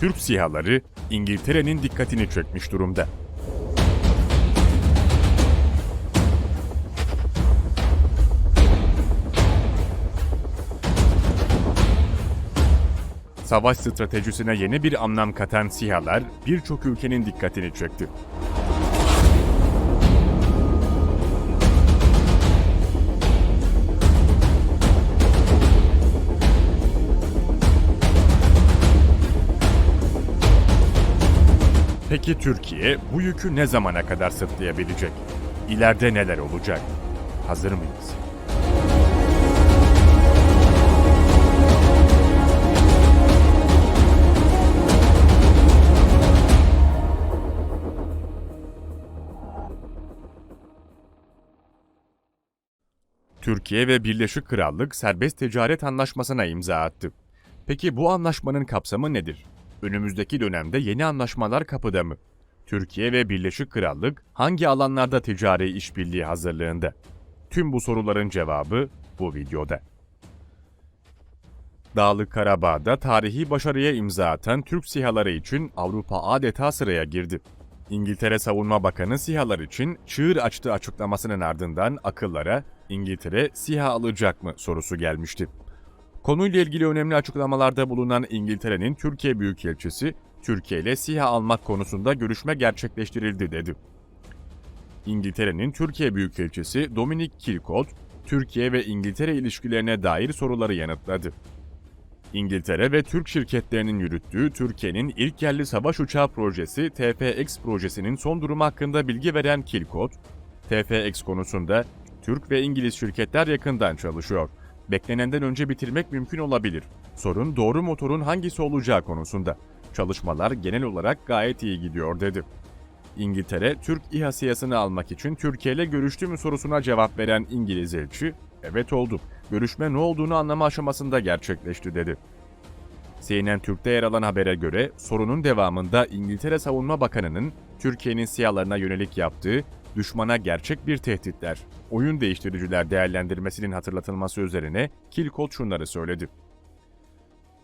Türk SİHA'ları İngiltere'nin dikkatini çekmiş durumda. Savaş stratejisine yeni bir anlam katan SİHA'lar birçok ülkenin dikkatini çekti. Peki Türkiye bu yükü ne zamana kadar sırtlayabilecek? İleride neler olacak? Hazır mıyız? Türkiye ve Birleşik Krallık serbest ticaret anlaşmasına imza attı. Peki bu anlaşmanın kapsamı nedir? Önümüzdeki dönemde yeni anlaşmalar kapıda mı? Türkiye ve Birleşik Krallık hangi alanlarda ticari işbirliği hazırlığında? Tüm bu soruların cevabı bu videoda. Dağlık Karabağ'da tarihi başarıya imza atan Türk SİHA'ları için Avrupa adeta sıraya girdi. İngiltere Savunma Bakanı SİHA'lar için çığır açtığı açıklamasının ardından akıllara İngiltere SİHA alacak mı sorusu gelmişti. Konuyla ilgili önemli açıklamalarda bulunan İngiltere'nin Türkiye Büyükelçisi, Türkiye ile SİHA almak konusunda görüşme gerçekleştirildi dedi. İngiltere'nin Türkiye Büyükelçisi Dominic Kilcott, Türkiye ve İngiltere ilişkilerine dair soruları yanıtladı. İngiltere ve Türk şirketlerinin yürüttüğü Türkiye'nin ilk yerli savaş uçağı projesi TFX projesinin son durumu hakkında bilgi veren Kilcott, TFX konusunda Türk ve İngiliz şirketler yakından çalışıyor. Beklenenden önce bitirmek mümkün olabilir. Sorun doğru motorun hangisi olacağı konusunda. Çalışmalar genel olarak gayet iyi gidiyor dedi. İngiltere, Türk İHA siyasını almak için Türkiye ile görüştü mü sorusuna cevap veren İngiliz elçi, evet oldu, görüşme ne olduğunu anlama aşamasında gerçekleşti dedi. CNN Türk'te yer alan habere göre sorunun devamında İngiltere Savunma Bakanı'nın Türkiye'nin siyalarına yönelik yaptığı düşmana gerçek bir tehditler, oyun değiştiriciler değerlendirmesinin hatırlatılması üzerine Kilkot şunları söyledi.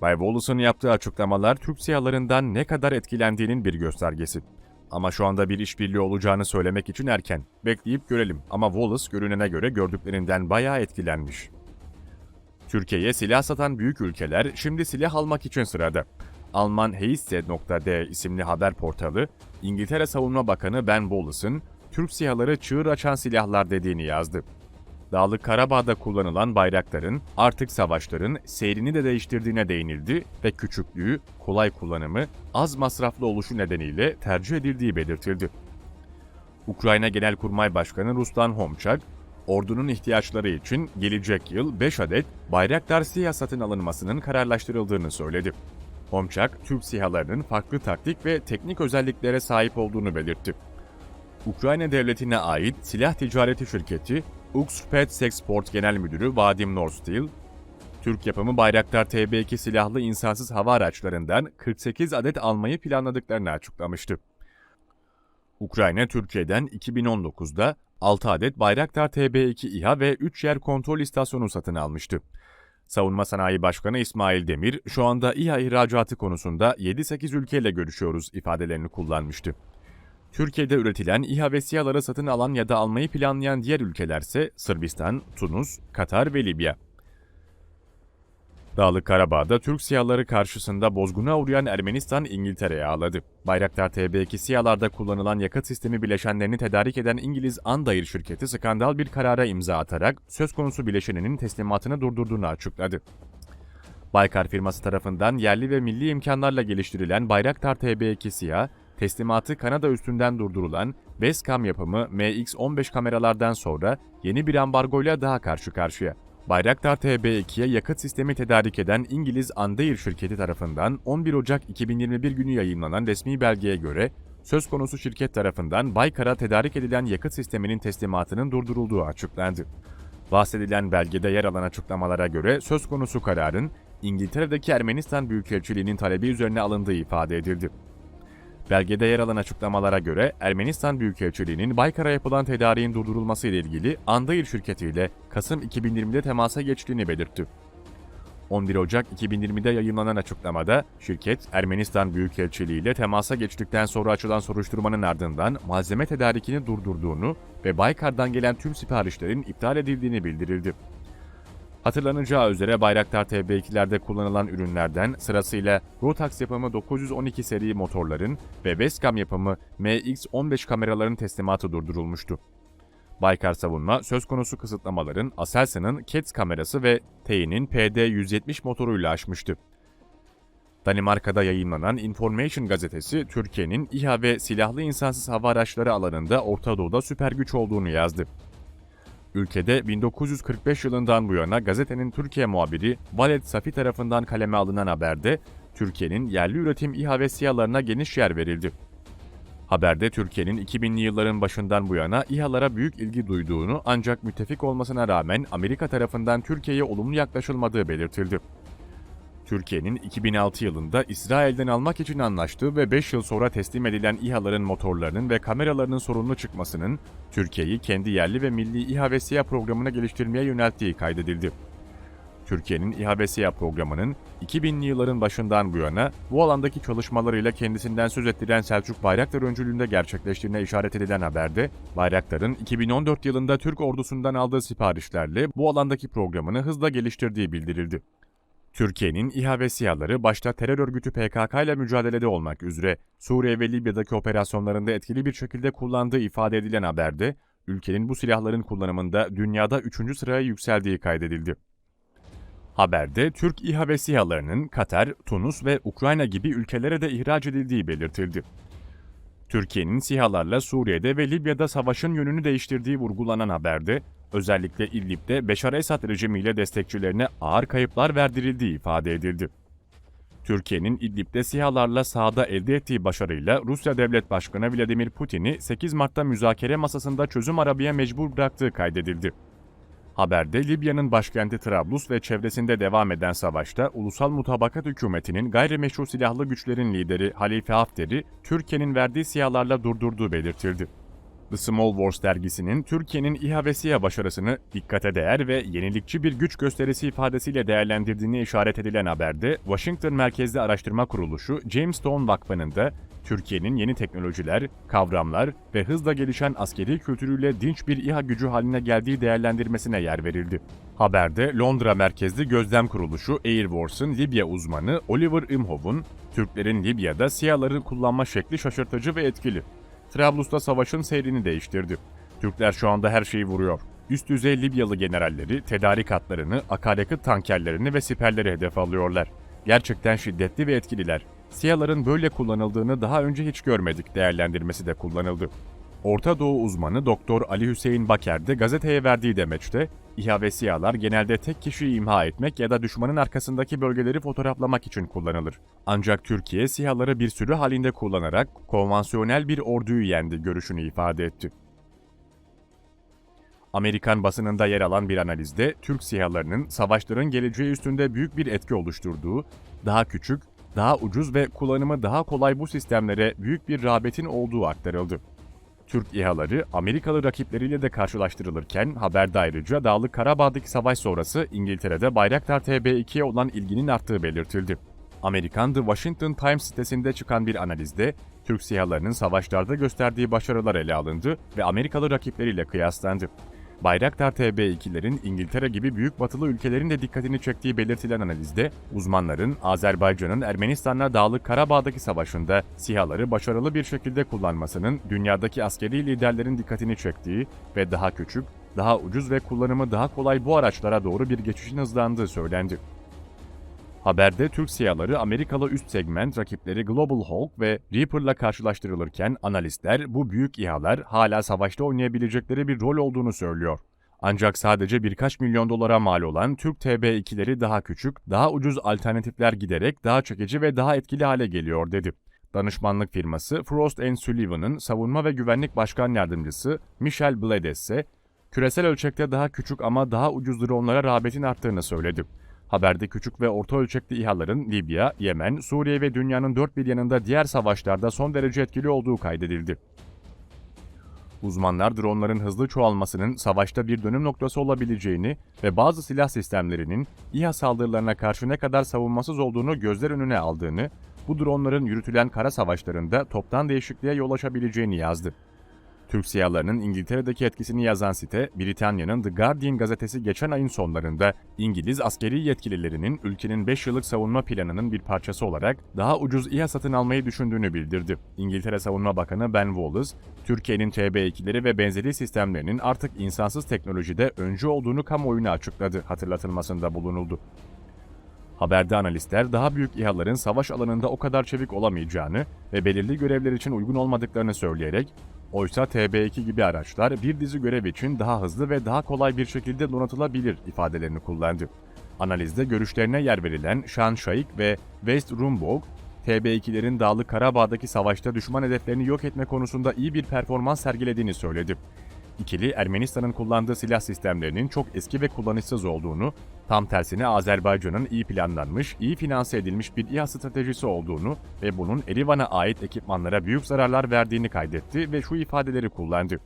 Bay Wallace'ın yaptığı açıklamalar Türk siyalarından ne kadar etkilendiğinin bir göstergesi. Ama şu anda bir işbirliği olacağını söylemek için erken. Bekleyip görelim ama Wallace görünene göre gördüklerinden bayağı etkilenmiş. Türkiye'ye silah satan büyük ülkeler şimdi silah almak için sırada. Alman Heisse.d isimli haber portalı, İngiltere Savunma Bakanı Ben Wallace'ın Türk sihaları çığır açan silahlar dediğini yazdı. Dağlık Karabağ'da kullanılan bayrakların artık savaşların seyrini de değiştirdiğine değinildi ve küçüklüğü, kolay kullanımı, az masraflı oluşu nedeniyle tercih edildiği belirtildi. Ukrayna Genelkurmay Başkanı Ruslan Homçak, ordunun ihtiyaçları için gelecek yıl 5 adet Bayraktar SİHA satın alınmasının kararlaştırıldığını söyledi. Homçak, Türk SİHA'larının farklı taktik ve teknik özelliklere sahip olduğunu belirtti. Ukrayna devletine ait silah ticareti şirketi Uxpet Sexport Genel Müdürü Vadim Norstil, Türk yapımı Bayraktar TB2 silahlı insansız hava araçlarından 48 adet almayı planladıklarını açıklamıştı. Ukrayna, Türkiye'den 2019'da 6 adet Bayraktar TB2 İHA ve 3 yer kontrol istasyonu satın almıştı. Savunma Sanayi Başkanı İsmail Demir, şu anda İHA ihracatı konusunda 7-8 ülkeyle görüşüyoruz ifadelerini kullanmıştı. Türkiye'de üretilen İHA ve SİHA'ları satın alan ya da almayı planlayan diğer ülkelerse Sırbistan, Tunus, Katar ve Libya. Dağlık Karabağ'da Türk SİHA'ları karşısında bozguna uğrayan Ermenistan İngiltere'ye ağladı. Bayraktar TB2 SİHA'larda kullanılan yakıt sistemi bileşenlerini tedarik eden İngiliz Andair şirketi skandal bir karara imza atarak söz konusu bileşeninin teslimatını durdurduğunu açıkladı. Baykar firması tarafından yerli ve milli imkanlarla geliştirilen Bayraktar TB2 SİHA, teslimatı Kanada üstünden durdurulan Westcam yapımı MX-15 kameralardan sonra yeni bir ambargoyla daha karşı karşıya. Bayraktar TB2'ye yakıt sistemi tedarik eden İngiliz Andair şirketi tarafından 11 Ocak 2021 günü yayınlanan resmi belgeye göre söz konusu şirket tarafından Baykar'a tedarik edilen yakıt sisteminin teslimatının durdurulduğu açıklandı. Bahsedilen belgede yer alan açıklamalara göre söz konusu kararın İngiltere'deki Ermenistan Büyükelçiliği'nin talebi üzerine alındığı ifade edildi. Belgede yer alan açıklamalara göre Ermenistan Büyükelçiliği'nin Baykar'a yapılan tedariğin durdurulması ile ilgili Andair şirketiyle Kasım 2020'de temasa geçtiğini belirtti. 11 Ocak 2020'de yayınlanan açıklamada şirket Ermenistan Büyükelçiliği ile temasa geçtikten sonra açılan soruşturmanın ardından malzeme tedarikini durdurduğunu ve Baykar'dan gelen tüm siparişlerin iptal edildiğini bildirildi. Hatırlanacağı üzere Bayraktar TB2'lerde kullanılan ürünlerden sırasıyla Rotax yapımı 912 seri motorların ve Vestcam yapımı MX-15 kameraların teslimatı durdurulmuştu. Baykar Savunma söz konusu kısıtlamaların Aselsan'ın CATS kamerası ve TEİ'nin PD-170 motoruyla aşmıştı. Danimarka'da yayınlanan Information gazetesi Türkiye'nin İHA ve silahlı insansız hava araçları alanında Orta Doğu'da süper güç olduğunu yazdı. Ülkede 1945 yılından bu yana gazetenin Türkiye muhabiri Valet Safi tarafından kaleme alınan haberde Türkiye'nin yerli üretim İHA ve SİHA'larına geniş yer verildi. Haberde Türkiye'nin 2000'li yılların başından bu yana İHA'lara büyük ilgi duyduğunu ancak müttefik olmasına rağmen Amerika tarafından Türkiye'ye olumlu yaklaşılmadığı belirtildi. Türkiye'nin 2006 yılında İsrail'den almak için anlaştığı ve 5 yıl sonra teslim edilen İHA'ların motorlarının ve kameralarının sorunlu çıkmasının Türkiye'yi kendi yerli ve milli İHA ve SİHA programına geliştirmeye yönelttiği kaydedildi. Türkiye'nin İHA ve SİHA programının 2000'li yılların başından bu yana bu alandaki çalışmalarıyla kendisinden söz ettiren Selçuk Bayraktar öncülüğünde gerçekleştiğine işaret edilen haberde, Bayraktar'ın 2014 yılında Türk ordusundan aldığı siparişlerle bu alandaki programını hızla geliştirdiği bildirildi. Türkiye'nin İHA ve SİHA'ları başta terör örgütü PKK ile mücadelede olmak üzere Suriye ve Libya'daki operasyonlarında etkili bir şekilde kullandığı ifade edilen haberde, ülkenin bu silahların kullanımında dünyada 3. sıraya yükseldiği kaydedildi. Haberde Türk İHA ve SİHA'larının Katar, Tunus ve Ukrayna gibi ülkelere de ihraç edildiği belirtildi. Türkiye'nin SİHA'larla Suriye'de ve Libya'da savaşın yönünü değiştirdiği vurgulanan haberde, özellikle İdlib'de Beşar Esad rejimiyle destekçilerine ağır kayıplar verdirildiği ifade edildi. Türkiye'nin İdlib'de SİHA'larla sahada elde ettiği başarıyla Rusya Devlet Başkanı Vladimir Putin'i 8 Mart'ta müzakere masasında çözüm arabaya mecbur bıraktığı kaydedildi. Haberde Libya'nın başkenti Trablus ve çevresinde devam eden savaşta Ulusal Mutabakat Hükümeti'nin gayrimeşru silahlı güçlerin lideri Halife Hafter'i Türkiye'nin verdiği siyalarla durdurduğu belirtildi. The Small Wars dergisinin Türkiye'nin İHA ve SİHA başarısını dikkate değer ve yenilikçi bir güç gösterisi ifadesiyle değerlendirdiğini işaret edilen haberde, Washington merkezli araştırma kuruluşu James Stone Vakfı'nın da Türkiye'nin yeni teknolojiler, kavramlar ve hızla gelişen askeri kültürüyle dinç bir İHA gücü haline geldiği değerlendirmesine yer verildi. Haberde Londra merkezli gözlem kuruluşu Air Wars'ın Libya uzmanı Oliver Imhoff'un, Türklerin Libya'da SİHA'ları kullanma şekli şaşırtıcı ve etkili. Trablus'ta savaşın seyrini değiştirdi. Türkler şu anda her şeyi vuruyor. Üst düzey Libyalı generalleri, tedarik hatlarını, akaryakıt tankerlerini ve siperleri hedef alıyorlar. Gerçekten şiddetli ve etkililer. SİHA'ların böyle kullanıldığını daha önce hiç görmedik değerlendirmesi de kullanıldı. Orta Doğu uzmanı Doktor Ali Hüseyin Baker de gazeteye verdiği demeçte, İHA ve SİHA'lar genelde tek kişiyi imha etmek ya da düşmanın arkasındaki bölgeleri fotoğraflamak için kullanılır. Ancak Türkiye SİHA'ları bir sürü halinde kullanarak konvansiyonel bir orduyu yendi görüşünü ifade etti. Amerikan basınında yer alan bir analizde Türk SİHA'larının savaşların geleceği üstünde büyük bir etki oluşturduğu, daha küçük, daha ucuz ve kullanımı daha kolay bu sistemlere büyük bir rağbetin olduğu aktarıldı. Türk İHA'ları Amerikalı rakipleriyle de karşılaştırılırken haberde ayrıca Dağlık Karabağ'daki savaş sonrası İngiltere'de Bayraktar TB2'ye olan ilginin arttığı belirtildi. Amerikan The Washington Times sitesinde çıkan bir analizde Türk SİHA'larının savaşlarda gösterdiği başarılar ele alındı ve Amerikalı rakipleriyle kıyaslandı. Bayraktar TB2'lerin İngiltere gibi büyük batılı ülkelerin de dikkatini çektiği belirtilen analizde, uzmanların Azerbaycan'ın Ermenistan'la Dağlık Karabağ'daki savaşında SİHA'ları başarılı bir şekilde kullanmasının dünyadaki askeri liderlerin dikkatini çektiği ve daha küçük, daha ucuz ve kullanımı daha kolay bu araçlara doğru bir geçişin hızlandığı söylendi. Haberde Türk SİHA'ları Amerikalı üst segment rakipleri Global Hawk ve Reaper'la karşılaştırılırken analistler bu büyük İHA'lar hala savaşta oynayabilecekleri bir rol olduğunu söylüyor. Ancak sadece birkaç milyon dolara mal olan Türk TB2'leri daha küçük, daha ucuz alternatifler giderek daha çekici ve daha etkili hale geliyor dedi. Danışmanlık firması Frost Sullivan'ın savunma ve güvenlik başkan yardımcısı Michel Blades ise küresel ölçekte daha küçük ama daha ucuz dronlara rağbetin arttığını söyledi. Haberde küçük ve orta ölçekli İHA'ların Libya, Yemen, Suriye ve dünyanın dört bir yanında diğer savaşlarda son derece etkili olduğu kaydedildi. Uzmanlar dronların hızlı çoğalmasının savaşta bir dönüm noktası olabileceğini ve bazı silah sistemlerinin İHA saldırılarına karşı ne kadar savunmasız olduğunu gözler önüne aldığını, bu dronların yürütülen kara savaşlarında toptan değişikliğe yol açabileceğini yazdı. Türk siyalarının İngiltere'deki etkisini yazan site, Britanya'nın The Guardian gazetesi geçen ayın sonlarında İngiliz askeri yetkililerinin ülkenin 5 yıllık savunma planının bir parçası olarak daha ucuz İHA satın almayı düşündüğünü bildirdi. İngiltere Savunma Bakanı Ben Wallace, Türkiye'nin TB2'leri ve benzeri sistemlerinin artık insansız teknolojide öncü olduğunu kamuoyuna açıkladı, hatırlatılmasında bulunuldu. Haberde analistler daha büyük İHA'ların savaş alanında o kadar çevik olamayacağını ve belirli görevler için uygun olmadıklarını söyleyerek, oysa TB2 gibi araçlar bir dizi görev için daha hızlı ve daha kolay bir şekilde donatılabilir ifadelerini kullandı. Analizde görüşlerine yer verilen Sean Shaik ve West Rumbaugh, TB2'lerin Dağlık Karabağ'daki savaşta düşman hedeflerini yok etme konusunda iyi bir performans sergilediğini söyledi. İkili Ermenistan'ın kullandığı silah sistemlerinin çok eski ve kullanışsız olduğunu, tam tersine Azerbaycan'ın iyi planlanmış, iyi finanse edilmiş bir İHA stratejisi olduğunu ve bunun Erivan'a ait ekipmanlara büyük zararlar verdiğini kaydetti ve şu ifadeleri kullandı.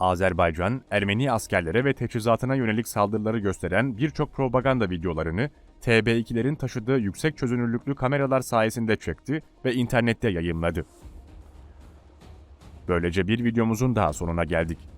Azerbaycan, Ermeni askerlere ve teçhizatına yönelik saldırıları gösteren birçok propaganda videolarını TB2'lerin taşıdığı yüksek çözünürlüklü kameralar sayesinde çekti ve internette yayınladı. Böylece bir videomuzun daha sonuna geldik.